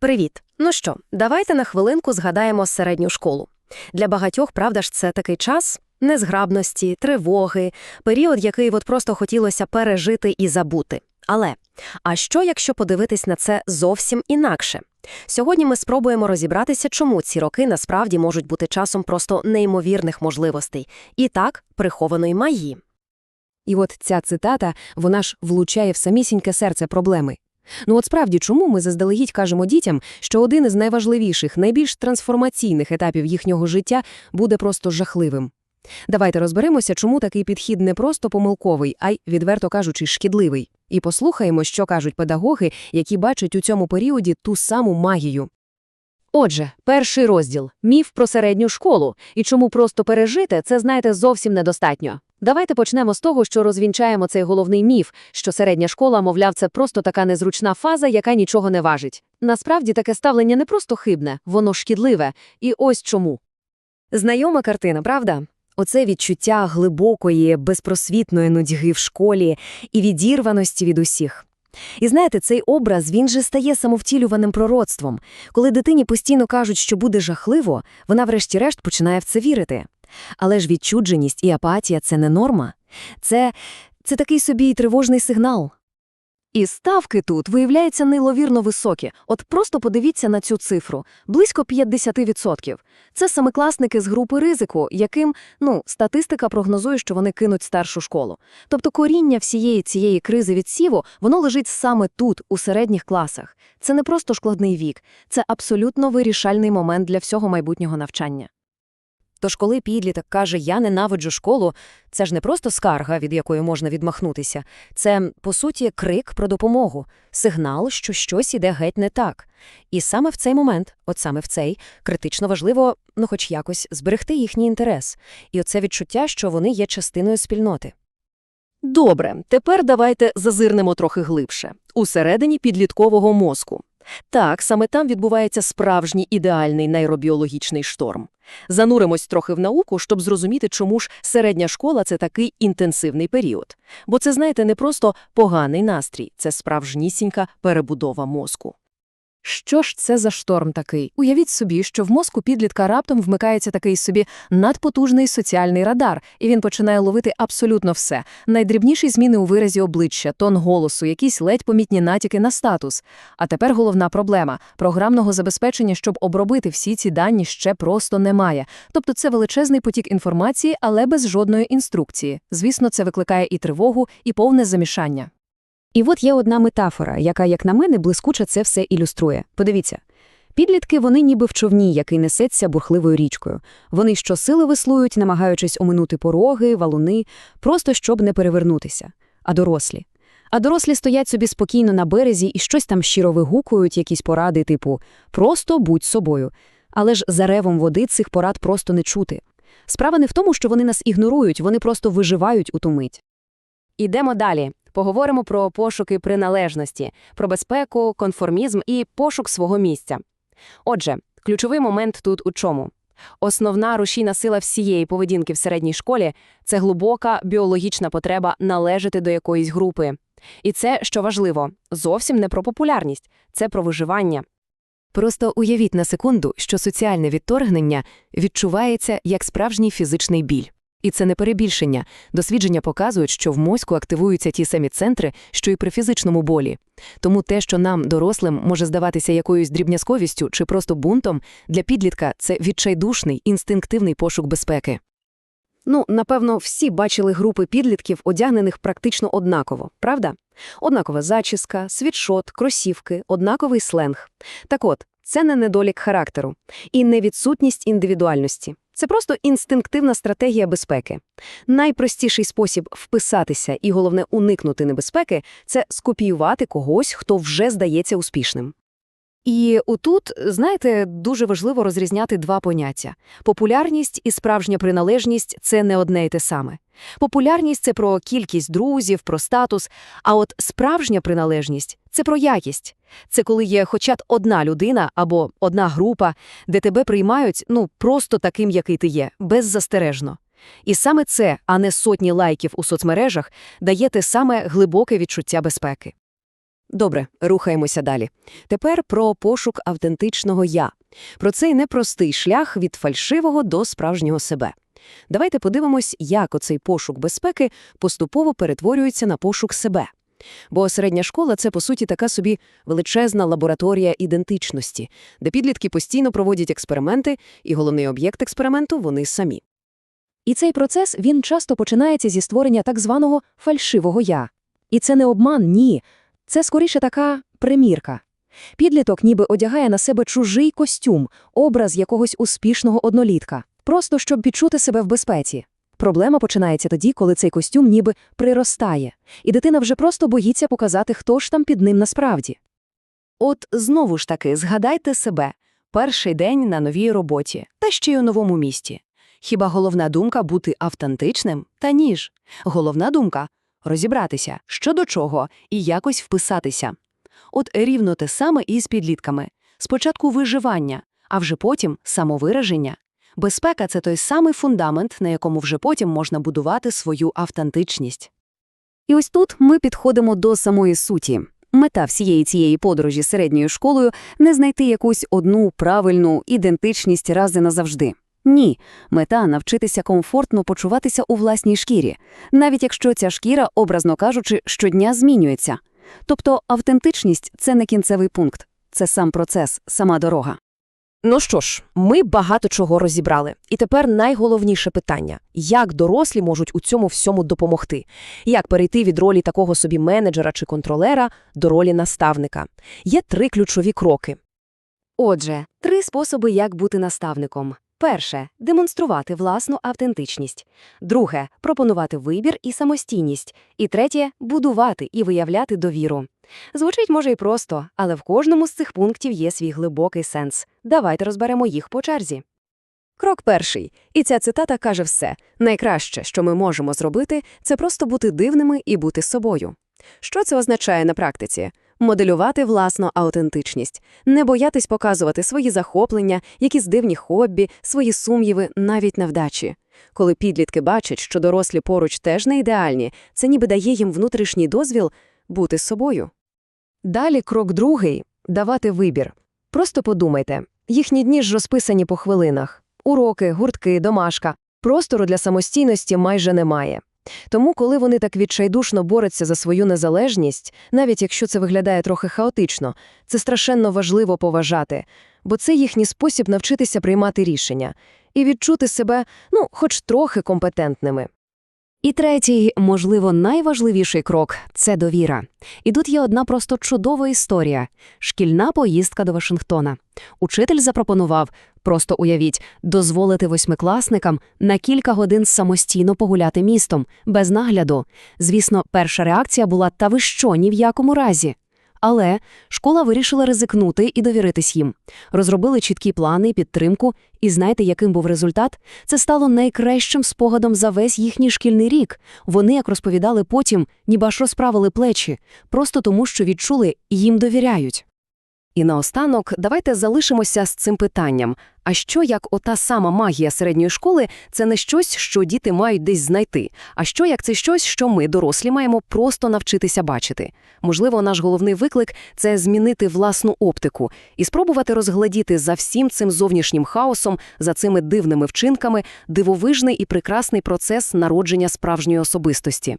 Привіт! Ну що, давайте на хвилинку згадаємо середню школу. Для багатьох, правда ж, це такий час незграбності, тривоги, період, який от просто хотілося пережити і забути. Але а що, якщо подивитись на це зовсім інакше? Сьогодні ми спробуємо розібратися, чому ці роки насправді можуть бути часом просто неймовірних можливостей і так прихованої магії. І от ця цитата, вона ж влучає в самісіньке серце проблеми. Ну от справді, чому ми заздалегідь кажемо дітям, що один із найважливіших, найбільш трансформаційних етапів їхнього життя буде просто жахливим? Давайте розберемося, чому такий підхід не просто помилковий, а й, відверто кажучи, шкідливий. І послухаємо, що кажуть педагоги, які бачать у цьому періоді ту саму магію. Отже, перший розділ міф про середню школу і чому просто пережити це, знаєте, зовсім недостатньо. Давайте почнемо з того, що розвінчаємо цей головний міф, що середня школа, мовляв, це просто така незручна фаза, яка нічого не важить. Насправді таке ставлення не просто хибне, воно шкідливе. І ось чому. Знайома картина, правда? Оце відчуття глибокої, безпросвітної нудьги в школі і відірваності від усіх. І знаєте, цей образ, він же стає самовтілюваним пророцтвом. Коли дитині постійно кажуть, що буде жахливо, вона врешті-решт починає в це вірити. Але ж відчудженість і апатія – це не норма. Це, це такий собі тривожний сигнал. І ставки тут виявляються неймовірно високі. От просто подивіться на цю цифру – близько 50%. Це самикласники з групи ризику, яким, ну, статистика прогнозує, що вони кинуть старшу школу. Тобто коріння всієї цієї кризи відсіву, воно лежить саме тут, у середніх класах. Це не просто складний вік, це абсолютно вирішальний момент для всього майбутнього навчання. Тож коли підліток каже «я ненавиджу школу», це ж не просто скарга, від якої можна відмахнутися. Це, по суті, крик про допомогу, сигнал, що щось іде геть не так. І саме в цей момент, от саме в цей, критично важливо, ну хоч якось, зберегти їхній інтерес. І оце відчуття, що вони є частиною спільноти. Добре, тепер давайте зазирнемо трохи глибше. Усередині підліткового мозку. Так, саме там відбувається справжній ідеальний нейробіологічний шторм. Зануримось трохи в науку, щоб зрозуміти, чому ж середня школа – це такий інтенсивний період. Бо це, знаєте, не просто поганий настрій, це справжнісінька перебудова мозку. Що ж це за шторм такий? Уявіть собі, що в мозку підлітка раптом вмикається такий собі надпотужний соціальний радар, і він починає ловити абсолютно все. Найдрібніші зміни у виразі обличчя, тон голосу, якісь ледь помітні натяки на статус. А тепер головна проблема – програмного забезпечення, щоб обробити всі ці дані, ще просто немає. Тобто це величезний потік інформації, але без жодної інструкції. Звісно, це викликає і тривогу, і повне замішання. І от є одна метафора, яка, як на мене, блискуче це все ілюструє. Подивіться. Підлітки вони ніби в човні, який несеться бурхливою річкою. Вони щосили веслують, намагаючись оминути пороги, валуни, просто щоб не перевернутися. А дорослі? А дорослі стоять собі спокійно на березі і щось там щиро вигукують, якісь поради, типу «просто будь собою». Але ж за ревом води цих порад просто не чути. Справа не в тому, що вони нас ігнорують, вони просто виживають у ту мить. Ідемо далі. Поговоримо про пошуки приналежності, про безпеку, конформізм і пошук свого місця. Отже, ключовий момент тут у чому? Основна рушійна сила всієї поведінки в середній школі це глибока біологічна потреба належати до якоїсь групи. І це, що важливо, зовсім не про популярність, це про виживання. Просто уявіть на секунду, що соціальне відторгнення відчувається як справжній фізичний біль. І це не перебільшення. Дослідження показують, що в мозку активуються ті самі центри, що і при фізичному болі. Тому те, що нам, дорослим, може здаватися якоюсь дрібнязковістю чи просто бунтом, для підлітка це відчайдушний, інстинктивний пошук безпеки. Ну, напевно, всі бачили групи підлітків, одягнених практично однаково, правда? Однакова зачіска, світшот, кросівки, однаковий сленг. Так от, це не недолік характеру і не відсутність індивідуальності. Це просто інстинктивна стратегія безпеки. Найпростіший спосіб вписатися і, головне, уникнути небезпеки це скопіювати когось, хто вже здається успішним. І отут, знаєте, дуже важливо розрізняти два поняття. Популярність і справжня приналежність це не одне й те саме. Популярність це про кількість друзів, про статус, а от справжня приналежність це про якість. Це коли є хоча б одна людина або одна група, де тебе приймають ну просто таким, який ти є, беззастережно. І саме це, а не сотні лайків у соцмережах, дає те саме глибоке відчуття безпеки. Добре, рухаємося далі. Тепер про пошук автентичного «я». Про цей непростий шлях від фальшивого до справжнього себе. Давайте подивимось, як оцей пошук безпеки поступово перетворюється на пошук себе. Бо середня школа – це, по суті, така собі величезна лабораторія ідентичності, де підлітки постійно проводять експерименти, і головний об'єкт експерименту – вони самі. І цей процес, він часто починається зі створення так званого фальшивого «я». І це не обман, ні. Це скоріше така примірка. Підліток ніби одягає на себе чужий костюм, образ якогось успішного однолітка, просто щоб відчути себе в безпеці. Проблема починається тоді, коли цей костюм ніби приростає, і дитина вже просто боїться показати, хто ж там під ним насправді. От знову ж таки, згадайте себе. Перший день на новій роботі, та ще й у новому місті. Хіба головна думка бути автентичним? Та ні ж. Головна думка – розібратися, що до чого, і якось вписатися. От рівно те саме і з підлітками. Спочатку виживання, а вже потім самовираження. Безпека – це той самий фундамент, на якому вже потім можна будувати свою автентичність. І ось тут ми підходимо до самої суті. Мета всієї цієї подорожі середньою школою – не знайти якусь одну правильну ідентичність раз назавжди. Ні, мета – навчитися комфортно почуватися у власній шкірі, навіть якщо ця шкіра, образно кажучи, щодня змінюється. Тобто автентичність – це не кінцевий пункт, це сам процес, сама дорога. Ну що ж, ми багато чого розібрали. І тепер найголовніше питання – як дорослі можуть у цьому всьому допомогти? Як перейти від ролі такого собі менеджера чи контролера до ролі наставника? Є три ключові кроки. Отже, три способи, як бути наставником. Перше – демонструвати власну автентичність. Друге – пропонувати вибір і самостійність. І третє – будувати і виявляти довіру. Звучить, може, і просто, але в кожному з цих пунктів є свій глибокий сенс. Давайте розберемо їх по черзі. Крок перший. І ця цитата каже все. Найкраще, що ми можемо зробити, це просто бути дивними і бути собою. Що це означає на практиці? Моделювати власну аутентичність, не боятись показувати свої захоплення, якісь дивні хобі, свої сумніви, навіть невдачі. Коли підлітки бачать, що дорослі поруч теж не ідеальні, це ніби дає їм внутрішній дозвіл бути собою. Далі крок другий – давати вибір. Просто подумайте, їхні дні ж розписані по хвилинах. Уроки, гуртки, домашка. Простору для самостійності майже немає. Тому, коли вони так відчайдушно борються за свою незалежність, навіть якщо це виглядає трохи хаотично, це страшенно важливо поважати, бо це їхній спосіб навчитися приймати рішення і відчути себе, ну, хоч трохи компетентними. І третій, можливо, найважливіший крок – це довіра. І тут є одна просто чудова історія – шкільна поїздка до Вашингтона. Учитель запропонував, просто уявіть, дозволити восьмикласникам на кілька годин самостійно погуляти містом, без нагляду. Звісно, перша реакція була «та ви що, ні в якому разі?». Але школа вирішила ризикнути і довіритись їм. Розробили чіткі плани, підтримку, і знаєте, яким був результат? Це стало найкращим спогадом за весь їхній шкільний рік. Вони, як розповідали потім, ніби аж розправили плечі, просто тому, що відчули, їм довіряють. І наостанок давайте залишимося з цим питанням. А що як ота сама магія середньої школи – це не щось, що діти мають десь знайти, а що як це щось, що ми, дорослі, маємо просто навчитися бачити? Можливо, наш головний виклик – це змінити власну оптику і спробувати розглядіти за всім цим зовнішнім хаосом, за цими дивними вчинками, дивовижний і прекрасний процес народження справжньої особистості.